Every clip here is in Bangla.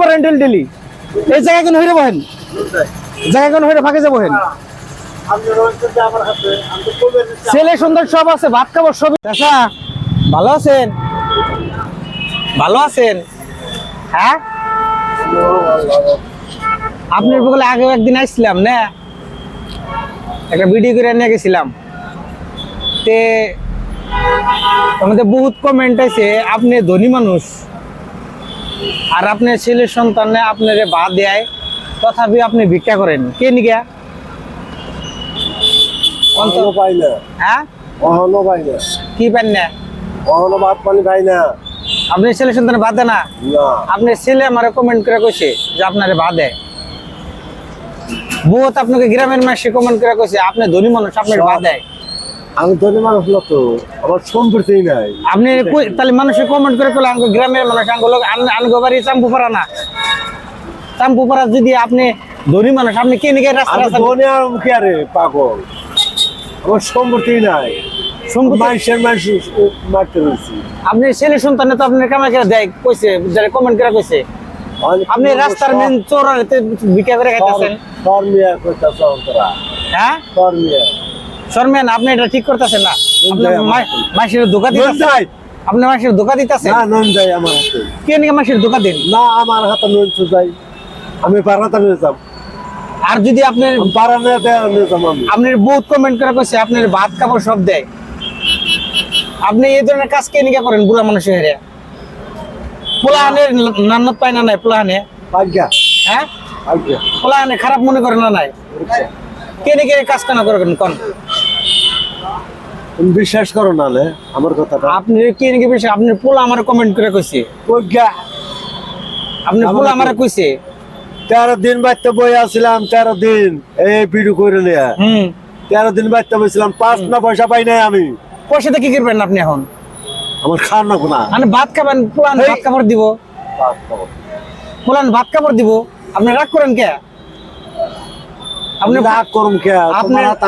করেন ডেলি ডেলি এই জায়গায় কোন হইরে বহেন জায়গা কোন হইরে ফাঁকে যাব হেন? ছেলে সুন্দর সব আছে, ভাত খাব সব। চাষা ভালো আছেন? ভালো আছেন? হ্যাঁ? আপনার বলে আগে একদিন আসছিলাম, না? একটা ভিডিও করে নিয়ে গেছিলাম। তে আমাদের বহুত কমেন্ট আছে, আপনি ধনী মানুষ। আর আপনার ছেলের সন্তানে আপনার বা দেয়। তথাপি আপনি ভিক্ষা করেন। কে নিগা? অহনো হ্যাঁ? না। কি পান না? অহনো ভাত পানি পাই না। আপনার ছেলে সন্তানে বাদ দেয় না? না। আপনার ছেলে আমার কমেন্ট করে কইছে যে আপনারে দেয়। বহুত আপনাকে গ্রামের মাসে কমেন্ট করে কইছে আপনি ধনী মানুষ আপনার বাদ দেয়। আমি ধনী মানুষ না তো আমার সম্পত্তি নাই। আপনি তাহলে মানুষের কমেন্ট করে করলে আমাকে গ্রামের মানুষ আঙ্গ লোক আনগো বাড়ি চাম্পু পারা না। চাম্পু পারা যদি আপনি ধনী মানুষ আপনি কে নিকে রাস্তা রাস্তা ধনী আর মুখে আরে পাগল? আমার সম্পত্তি নাই। সম্পত্তি- মানুষের মানুষ মারতে রয়েছি আপনি ছেলে সন্তানে তো আপনার কামাই করে দেয় কইছে যারা কমেন্ট করে কইছে। আপনি রাস্তার মেন চোর বিক্রি করে খাইতেছেন। হ্যাঁ? শর্মেন আপনি এটা ঠিক করতেছেন না। মাসের ধোকা যাই আপনি মাসের ধোকা দিতেছেন? না নুন যাই আমার হাতে। কে নিকে মাসের ধোকা দেন? না আমার হাতে নুন যাই আমি পারাতে নিয়ে যাব আর যদি আপনার নিয়ে যাব আমি। আপনার বহুত কমেন্ট করে কইছে আপনার ভাত কাপড় সব দেয়। আপনি এই ধরনের কাজ কে নিকে করেন বুড়া মানুষের হেরে? পোলাহানের নান্নত পায় না নাই পোলাহানে? আজ্ঞা। হ্যাঁ? পোলাহানে খারাপ মনে করে না নাই? কে নিকে কাজ কেন করেন? কোন। তুমি বিশ্বাস করো না আমার কথাটা। আপনি কে নিকে বেশি আপনার পোলা আমার কমেন্ট করে কইছে? আপনার পোলা আমার কইছে? তেরো দিন বাড়তে বই আসছিলাম তেরো দিন। এই ভিডিও করে নিয়ে। হুম। তেরো দিন বাড়তে বসছিলাম পাঁচ না পয়সা পাই নাই আমি। পয়সাতে কি করবেন আপনি এখন? আমার খান না কোনা। মানে ভাত খাবেন পোলান ভাত কাপড় দিব। পোলান ভাত কাপড় দিব। আপনি রাগ করেন কে? আপনি আপনি রাগ করুম কে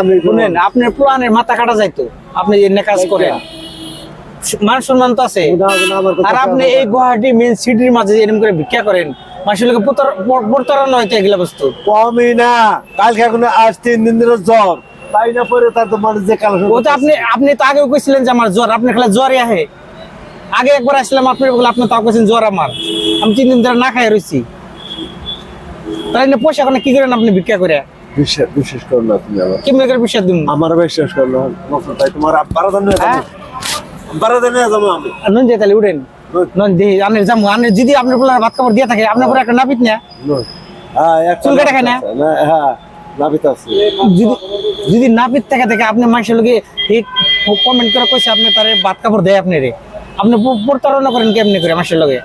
আমি শুনেন আপনার পোলানের মাথা কাটা যাইতো। আপনি যে কাজ করেন। মান সম্মান তো আছে। আর আপনি এই গুয়াহাটি মেন সিটির মাঝে এরকম করে ভিক্ষা করেন মানুষের লোকে প্রতারণা হইতো এগুলা বস্তু। কমই না। কালকে এখন আজ তিন দিন ধরে জ্বর। তাই না পরে তার তো মানুষ যে কালো ও তো আপনি আপনি তো আগেও কইছিলেন যে আমার জ্বর আপনি খালি জ্বরই আহে। আগে একবার আসলাম আপনার বলে আপনি তাও কইছেন জ্বর আমার। আমি তিন দিন ধরে না খাই রইছি। তাই না পয়সা এখন কি করেন আপনি ভিক্ষা করে বিশ্বাস বিশ্বাস করো না তুমি আমার কেমনি করে বিশ্বাস দিন? আমার বিশ্বাস করো না। তাই তোমার? যাব। বারাদা যাব আমি। নুন যে তাহলে উঠেন। নন দেহি আনের জামু আনের যদি আপনার ভাত কাপড় দিয়ে থাকে আপনার পরে একটা নাপিত না হ্যাঁ একটা চুল কাটা খায় না? হ্যাঁ নাপিত আছে। যদি যদি নাপিত থেকে থেকে আপনি মানুষের লোকে এই কমেন্ট করে কইছে আপনি তারে ভাত কাপড় দেয় আপনি রে আপনি প- প্রতারণা করেন কেমনি করে মানুষের লোকে?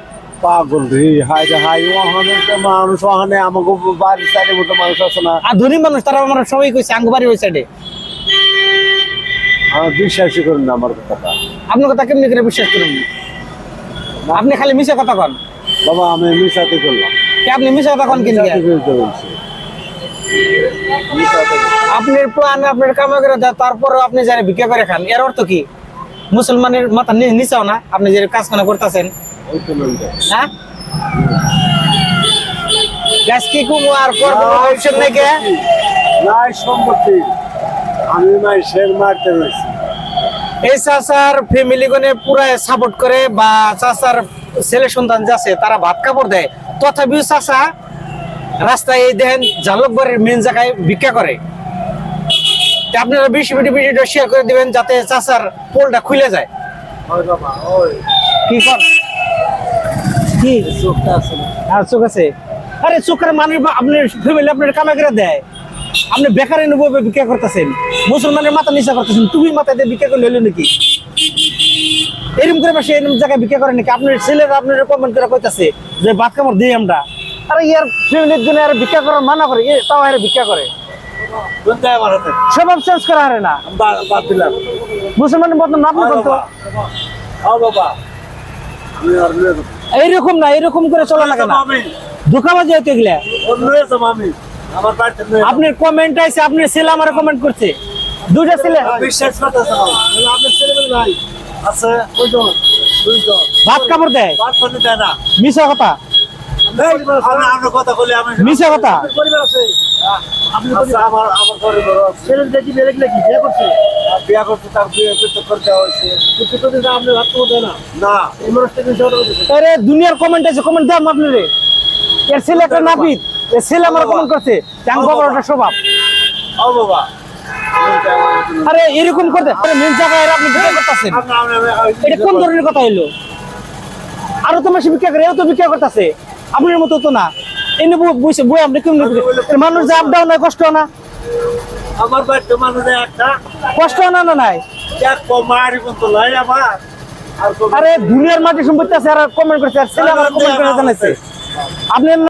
পাগল রে হাই রে হাই ওখানে তো মানুষ ওখানে আমাকে বাড়ির সাইডে মতো মানুষ আছে না। আর ধনী মানুষ তারা আমার সবাই কইছে আঙ্গবাড়ি ওই সাইডে। আমার বিশ্বাসই করেন না আমার কথাটা। আপনার কথা কেমনি করে বিশ্বাস করুন? আপনি খালি মিশে কথা কন। বাবা আমি মিশাতে করলাম। কে আপনি মিশে কথা কন বলছি। আপনার প্ল্যান আপনার কামে করে দেয় তারপরে আপনি যারা ভিক্ষা করে খান এর অর্থ কি? মুসলমানের মাথা নিচাও না আপনি যে কাজ কানা করতেছেন। হ্যাঁ? গ্যাস কি কুমু আর করব অপশন নাই কে নাই সম্পত্তি। আমি নাই শের মারতে রয়েছি। এই চাচার ফ্যামিলি গনে পুরা সাপোর্ট করে বা চাচার ছেলে সন্তান যে আছে তারা ভাত কাপড় দেয়। তথাপিও চাচা রাস্তায় এই দেখেন জালকবাড়ির মেন জায়গায় ভিক্ষা করে। আপনারা বেশি বেশি ভিডিওটা শেয়ার করে দিবেন যাতে চাচার পোলটা খুলে যায়। কি কর? আছে। না চোখ আছে? আরে চোখের আপনার ফ্যামিলি আপনার কামে করে দেয়। আপনি বেকারে নেব ভিক্ষা করতেছেন। মুসলমানের মাথা নিচা করতেছেন। তুমি মাথা দিয়ে ভিক্ষা করলে হলো নাকি? এরকম করে সে এরকম জায়গায় ভিক্ষা করে নাকি? আপনার ছেলেরা আপনার কমেন্ট করে কইতাছে যে ভাত কাপড় দিই আমরা। আরে ইয়ার ফ্যামিলির জন্য আর ভিক্ষা করার মানা করে। এ তাও আর ভিক্ষা করে। কোনটা আমার হাতে। স্বভাব চেঞ্জ করা হারে না। বা- বাদ দিলাম। মুসলমানের মতন না আপনি বাবা। এইরকম না এরকম করে চলা লাগে না। ধোকাবাজি হতে গেলে। আপনার কমেন্ট আছে আপনার ছেলে আমার কমেন্ট করছে। দুইটা ছেলে। বিশ্বাস করতেছে আপনার ছেলেমেয়ে নাই আছে ওইজন দুইজন। ভাত কাপড় দেয়? ভাত পানি দেয় না। মিশা কথা। মিশা কথা পরিবার আছে। আমার আমার। দেখি কি বিয়ে করছে? আর বিয়া করতে তার বিয়ে করতে করে দেওয়া হয়েছে। কিন্তু তো কিন্তু আপনি ভাবতে পারবে না। না। এই মানুষটা কিন্তু আরে দুনিয়ার কমেন্ট আছে কমেন্ট দাম আপনারে। এর ছেলে একটা নাপিত। এর ছেলে আমার কমেন্ট করছে। ওটা স্বভাব। ও বাবা। আরে এরকম করতে আরে মেন জায়গায় আপনি বিক্রি করতেছেন। এটা কোন ধরনের কথা হইল? আরও তো মাসে বিক্রি করে এও তো বিক্রি করতেছে। আপনার মতো তো না। এনে বসে বই আপনি কেমন মানুষ যে আপ ডাউন হয় কষ্ট না? আমার বাড়িতে মানুষ একটা কষ্ট না না নাই? এক মারি মতো লাই আমার। আর দুনিয়ার মাটি সম্পত্তি আছে আর কমেন্ট করছে আর ছেলে আমার কমেন্ট করে জানাইছে। আপনি